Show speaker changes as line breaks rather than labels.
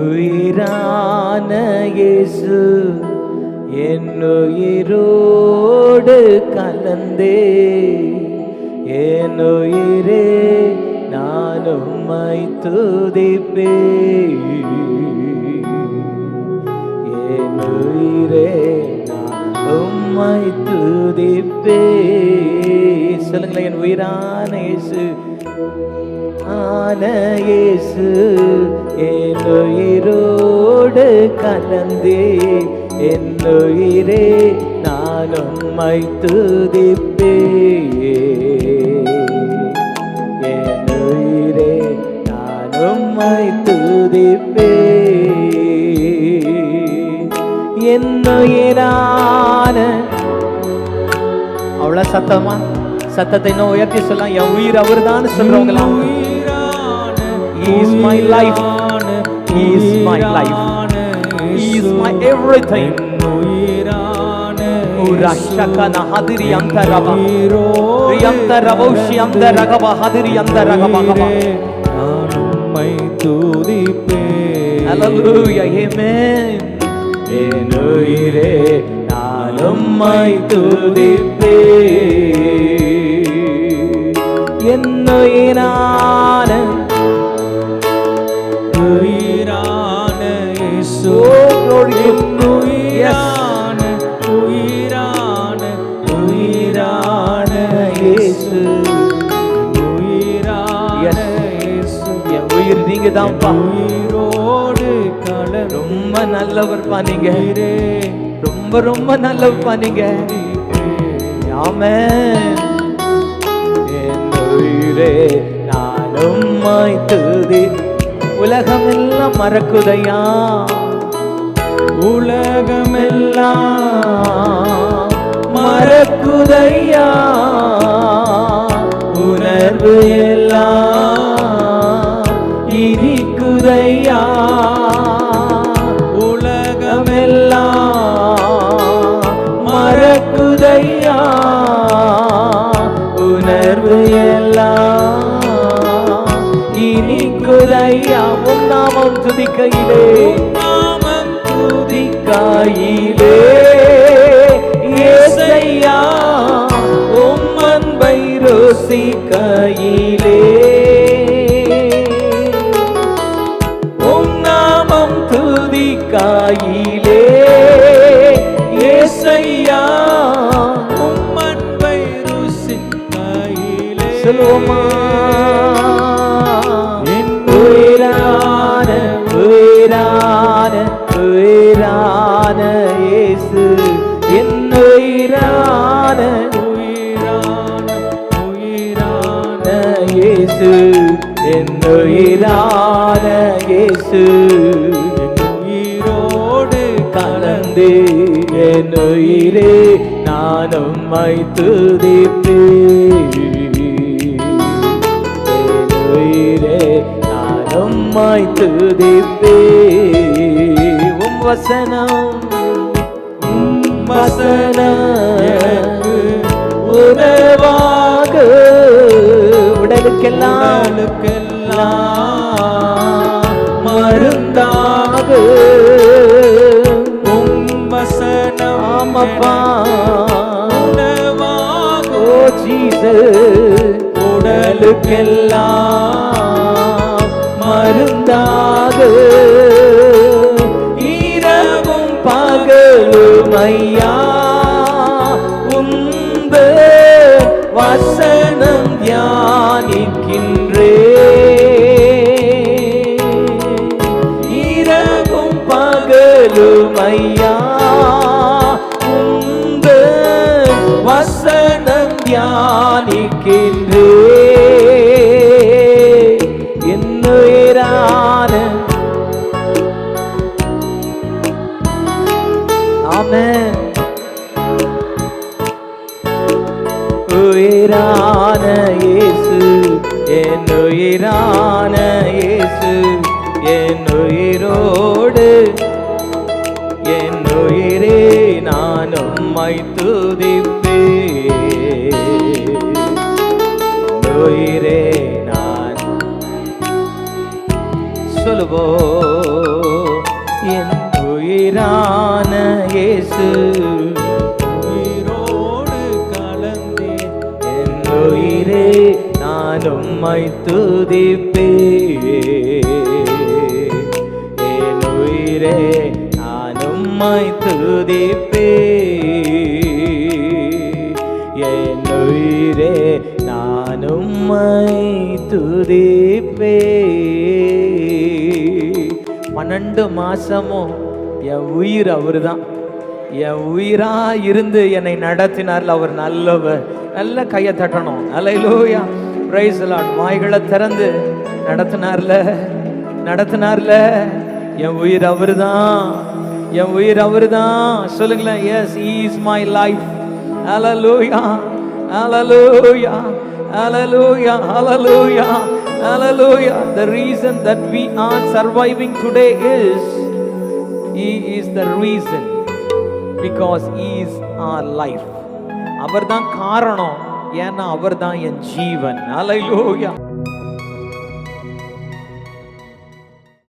உயிரான இயேசு என்னுயிரோடு கலந்தே. என்னுயிரே உயிரே நான் உம்மை துதிப்பே. என்னுயிரே உயிரே நான் உம்மை துதிப்பே. சொல்லுங்களேன் என் உயிரான இயேசு ஆனேசு என்னுயிரோடு கலந்தே என்னுயிரே உயிரே நான் உம்மை துதிப்பே என் உயிரே நான் உம்மை துதிப்பே என் அவ்வளோ சத்தமா? சத்தத்தை இன்னும் உயர்த்தி சொல்லலாம் என் உயிர் அவர்தான் சொல்றவங்களாம் He is my life. He is my life. He is my everything. Urashaka na hadiri anta raba. Riyanta rabaushi anta ragaba hadiri anta ragaba gaba. Hallelujah. Amen. என் உயிரே நான் உம்மை துதிப்பே என் உயிரான
உயிரான உயிரான உயிரான உயிரான
இயேசு.
உயிரான. இயேசு.
என் உயிர் நீங்க தான்ப்பா
உயிரோடு கலரும்
ரொம்ப நல்லவர்ப்பா நீங்க. ரொம்ப ரொம்ப நல்லவர்ப்பா நீங்க. ஆமென். உயிரே நானும் உம்மை துதி உலகமெல்லாம் மறக்குதையா? உலகமெல்லாம் மறக்குதையா? நாமம் துதிக்கையிலே. ஏசையா உம் அன்பை உம் நாமம் துதிக்கையிலே. ஏசையா
உம் அன்பை
சொல்லுவோமா கலந்து என் உயிரே நான் உம்மை துதிப்பேன் என் உயிரே நான் உம்மை துதிப்பேன் உம் வசனம் வசனம். உறவாக உடலுக்கெல்லாம் மருந்தாக ஆமப்பா
உணவாக
ஜீசஸ் உடலுக்கெல்லாம் மருந்தாக. இரவும் பகலும் ஐயா. உந்த வசனம் தியானிக்கின்றே. இரவும் பகலும் ஐயா. உயிரான இயேசு என் உயிரோடு என் உயிரே நான் உம்மை துதிப்பே உயிரே நான் சொல்லுவோ என் உயிரான இயேசு நான் உம்மை துதிப்பே என் உயிரே நான் உம்மை துதிப்பே என் உயிரே நான் உம்மை துதிப்பே பன்னெண்டு மாசமும் என் உயிர் அவர்தான். என் உயிரா இருந்து என்னை நடத்தினார்ல அவர் நல்லவர். நல்ல கையை தட்டணும். அலையிலோயா பிரைஸ் லாட் வாய்களை திறந்து நடத்தினார்ல நடத்தினார்ல என் உயிர் அவரு தான் என் உயிர் அவரு தான் சொல்லுங்களேன் yes is my life hallelujah hallelujah hallelujah hallelujah hallelujah the reason that we are surviving today is is the reason because is our life அவர் தான் காரணம் ஏன்னா அவர் தான் என் ஜீவன். அலையோயா